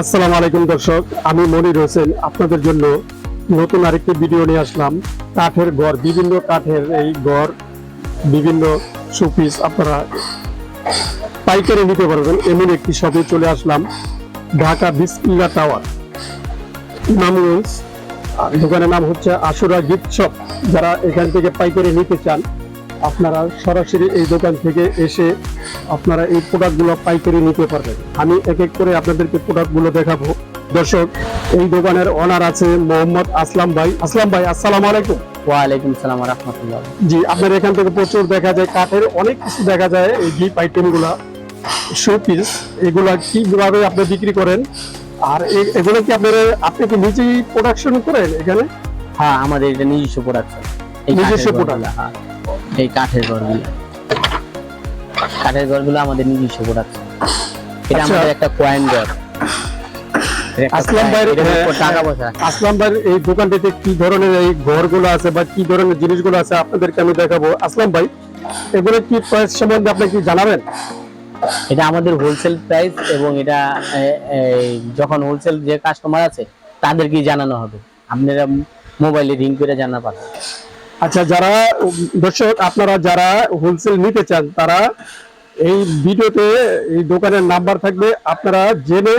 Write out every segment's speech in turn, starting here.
আসসালামু আলাইকুম দর্শক, আমি মনির হোসেন। আপনাদের জন্য নতুন আরেকটি ভিডিও নিয়ে আসলাম। কাঠের ঘর বিভিন্ন কাঠের এই ঘর বিভিন্ন শোপিস আপনারা পাইকারি নিতে পারবেন। এমন একটি শপে চলে আসলাম, ঢাকা বিসমিল্লা টাওয়ার। আর দোকানের নাম হচ্ছে আশুরা গিফট শপ। যারা এখান থেকে পাইকারি নিতে চান আপনারা সরাসরি এই দোকান থেকে এসে আপনারা এই প্রোডাক্টগুলো পাইকারি নিতে পারবেন। আমি এক এক করে আপনাদেরকে প্রোডাক্টগুলো দেখাবো। দর্শক এই দোকানের অনার আছে মোহাম্মদ আসলাম ভাই। আসলাম ভাই আসসালাম আলাইকুম। ওয়ালাইকুম সালাম রহমতুল্লাহ। জি আপনার এখান থেকে প্রচুর দেখা যায় কাঠের অনেক কিছু দেখা যায় এই গিফট আইটেমগুলা শো পিস এগুলা কীভাবে আপনি বিক্রি করেন? আর এগুলো কি আপনারা আপনি কি নিজেই প্রোডাকশন করেন এখানে? হ্যাঁ আমাদের এটা নিজস্ব প্রোডাকশন নিজস্ব product? হ্যাঁ এই কাঠের ঘরগুলো। কাঠের ঘরগুলো আমাদের নিজস্ব এটা আচ্ছা। আমাদের একটা কয়েন ঘর। আসলাম হ্যাঁ, টাকা পয়সা। আসলাম ভাইয়ের এই দোকানটিতে কি ধরনের এই ঘরগুলো আছে বা কি ধরনের জিনিসগুলো আছে আপনাদেরকে আমি দেখাবো। আসলাম ভাই এগুলো কি প্রাইস সম্বন্ধে আপনি কি জানাবেন? এটা আমাদের হোলসেল প্রাইস এবং এটা যখন হোলসেল যে কাস্টমার আছে তাদেরকে জানানো হবে। আপনারা মোবাইলে রিং করে জানা পাবেন আচ্ছা যারা দর্শক আপনারা যারা হোলসেল নিতে চান তারা এই ভিডিওতে এই দোকানের নাম্বার থাকবে আপনারা জেনে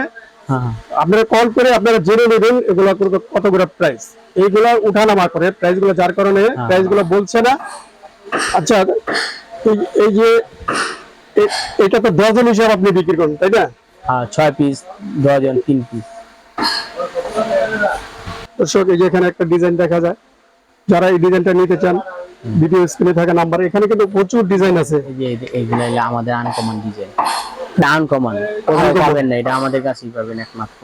হ্যাঁ। আপনারা কল করে আপনারা জেনে নেবেন এগুলো কত- করে প্রাইস এইগুলা উঠানামা করে প্রাইসগুলো যার কারণে হ্যাঁ। প্রাইসগুলো বলছে না। আচ্ছা এই- যে এটা তো ডজন হিসাব আপনি বিক্রি করেন তাই না? হ্যাঁ ছয় পিস দশজন তিন পিস দর্শক এই যে এখানে একটা ডিজাইন দেখা যায়। যারা এই ডিজাইনটা নিতে চান ভিডিও স্ক্রিনে থাকা নাম্বার এখানে কিন্তু প্রচুর ডিজাইন আছে। এই যে এই- এইগুলো হলো আমাদের আনকমন ডিজাইন আনকমন কোথাও পাবেন না এটা আমাদের কাছেই পাবেন একমাত্র।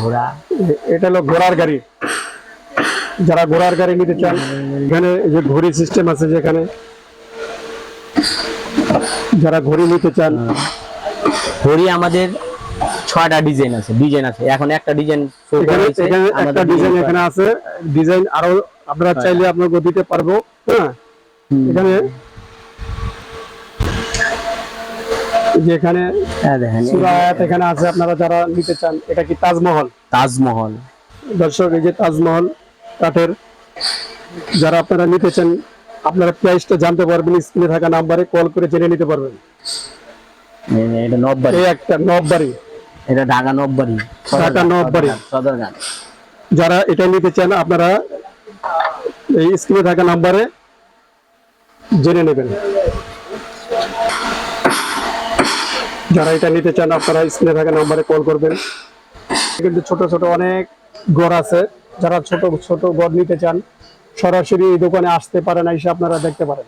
ঘোড়া। এটা হলো ঘোড়ার গাড়ি। যারা ঘোড়ার গাড়ি নিতে চান এখানে যে ঘড়ি সিস্টেম আছে যেখানে। যারা ঘড়ি নিতে চান। ঘড়ি আমাদের ছয়টা ডিজাইন আছে ডিজাইন আছে। এখন একটা ডিজাইন একটা ডিজাইন এখানে আছে। ডিজাইন আরও আপনারা চাইলে আপনাকে দিতে পারব হ্যাঁ? এখানে এই যে এখানে হ্যাঁ এখানে আছে আপনারা যারা নিতে চান এটা কি তাজমহল? তাজমহল। দর্শক এই যে তাজমহল কাঠের যারা আপনারা নিতে চান আপনারা প্রাইসটা জানতে পারবেন স্ক্রিনে থাকা নাম্বারে কল করে জেনে নিতে পারবেন। এটা নববাড়ি। এই একটা নববাড়ি। এটা ঢাকা নববাড়ি। ঢাকা নববাড়ি। সদরঘাট। যারা এটা নিতে চান আপনারা এই স্ক্রিনে থাকা নাম্বারে জেনে নেবেন। যারা এটা নিতে চান, আপনারা স্ক্রিনে থাকা নাম্বারে কল করবেন। কিন্তু ছোট ছোট অনেক গড় আছে। যারা ছোট ছোট গড় নিতে চান, সরাসরি এই দোকানে আসতে পারেন, এসে আপনারা দেখতে পারেন।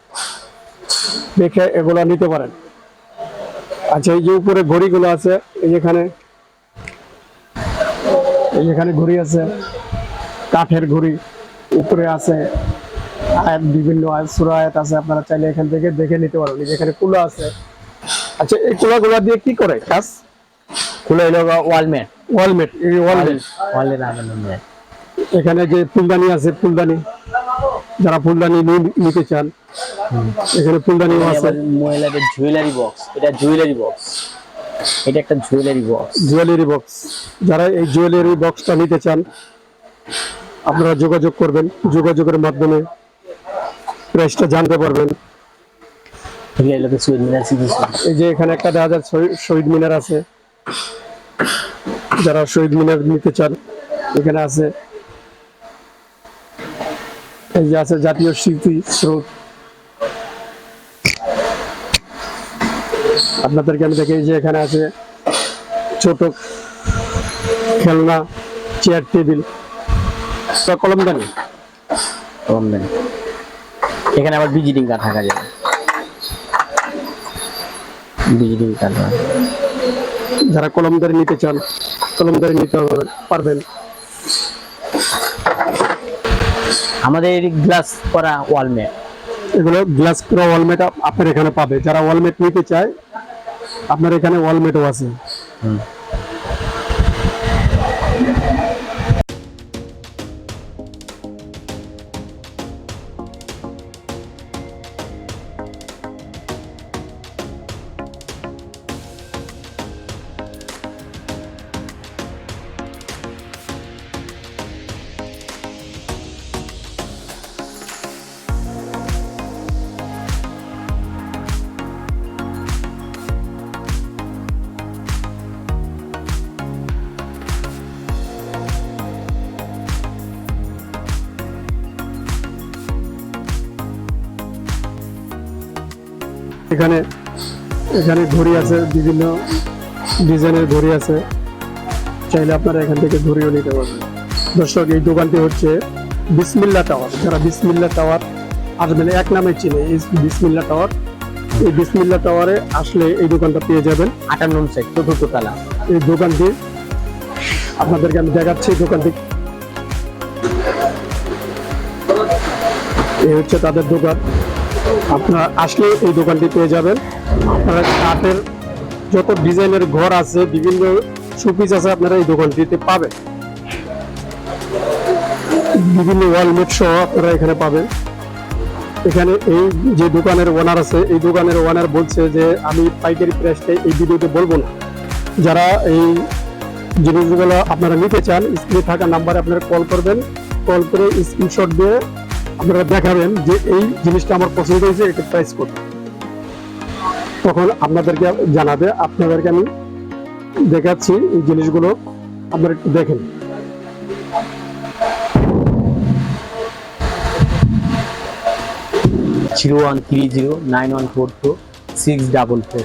দেখে এগুলো নিতে পারেন। আচ্ছা এই যে উপরে ঘড়িগুলো আছে, এই যেখানে এই যেখানে ঘড়ি আছে, কাঠের ঘড়ি। উপরে আছে আয়াত বিভিন্ন আয়াত সুরা আয়াত আছে আপনারা চাইলে এখান থেকে দেখে নিতে যে এখানে কুলা আছে। আচ্ছা এই কুলাগুলা দিয়ে কি করে কাজ? খুলে হলো ওয়ালমেট ওয়ালমেট এই ওয়ালমেট ওয়ালের এখানে যে ফুলদানি আছে ফুলদানি। যারা ফুলদানি নিতে চান এখানে ফুলদানিও আছে। মহিলাদের জুয়েলারি বক্স এটা জুয়েলারি বক্স এটা একটা জুয়েলারি বক্স জুয়েলারি বক্স যারা এই জুয়েলারি বক্সটা নিতে চান আপনারা যোগাযোগ করবেন, যোগাযোগের মাধ্যমে প্রাইসটা জানতে পারবেন। এই যে এখানে একটা দেখা যায় শহীদ মিনার আছে। যারা শহীদ মিনার নিতে চান, এখানে আছে। এই যে আছে জাতীয় স্মৃতি স্রোত। আপনাদেরকে আমি দেখি যে এখানে আছে ছোট খেলনা, চেয়ার, টেবিল। কলমদানি কম দেন এখানে আবার ভিজিটিং কার্ড থাকা যাবে ভিজিটিং কার্ড যারা কলমদারি নিতে চান কলমদারি নিতে পারবেন- আমাদের গ্লাস করা ওয়ালমেট এগুলো গ্লাস পুরো ওয়ালমেট আপনার এখানে পাবে। যারা ওয়ালমেট নিতে চায় আপনার এখানে ওয়ালমেটও আছে। এখানে এখানে ঘড়ি আছে বিভিন্ন ডিজাইনের ঘড়ি আছে। চাইলে আপনারা এখান থেকে ঘড়িও নিতে পারবেন। দর্শক এই দোকানটি হচ্ছে বিসমিল্লা টাওয়ার। যারা বিসমিল্লা টাওয়ার আসবেন এক নামে চিনে এই বিসমিল্লা টাওয়ার। এই বিসমিল্লা টাওয়ারে আসলে এই দোকানটা পেয়ে যাবেন। আটান্ন সাইড চতুর্থ তালা। এই দোকানটি আপনাদেরকে আমি দেখাচ্ছি দোকানটি। এই হচ্ছে তাদের দোকান। আপনারা আসলে এই দোকানটি পেয়ে যাবেন। আপনারা কাঠের যত ডিজাইনের ঘর আছে, বিভিন্ন শোপিস আছে, আপনারা এই দোকানটিতে পাবেন। বিভিন্ন ওয়ালমেট সহ আপনারা এখানে পাবেন। এখানে এই যে দোকানের ওনার আছে, এই দোকানের ওনার বলছে যে, আমি পাইকারি প্রাইসটা এই ভিডিওতে বলব না। যারা এই জিনিসগুলো আপনারা নিতে চান, স্ক্রিনে থাকা নাম্বারে আপনারা কল করবেন। কল করে স্ক্রিনশট দিয়ে আপনারা দেখাবেন যে এই জিনিসটা আমার পছন্দ হয়েছে এটা প্রাইস কত। তখন আপনাদেরকে জানাবে, আপনাদেরকে আমি দেখাচ্ছি এই জিনিসগুলো, আপনারা একটু দেখেন। Zero one three zero nine one four two six double four.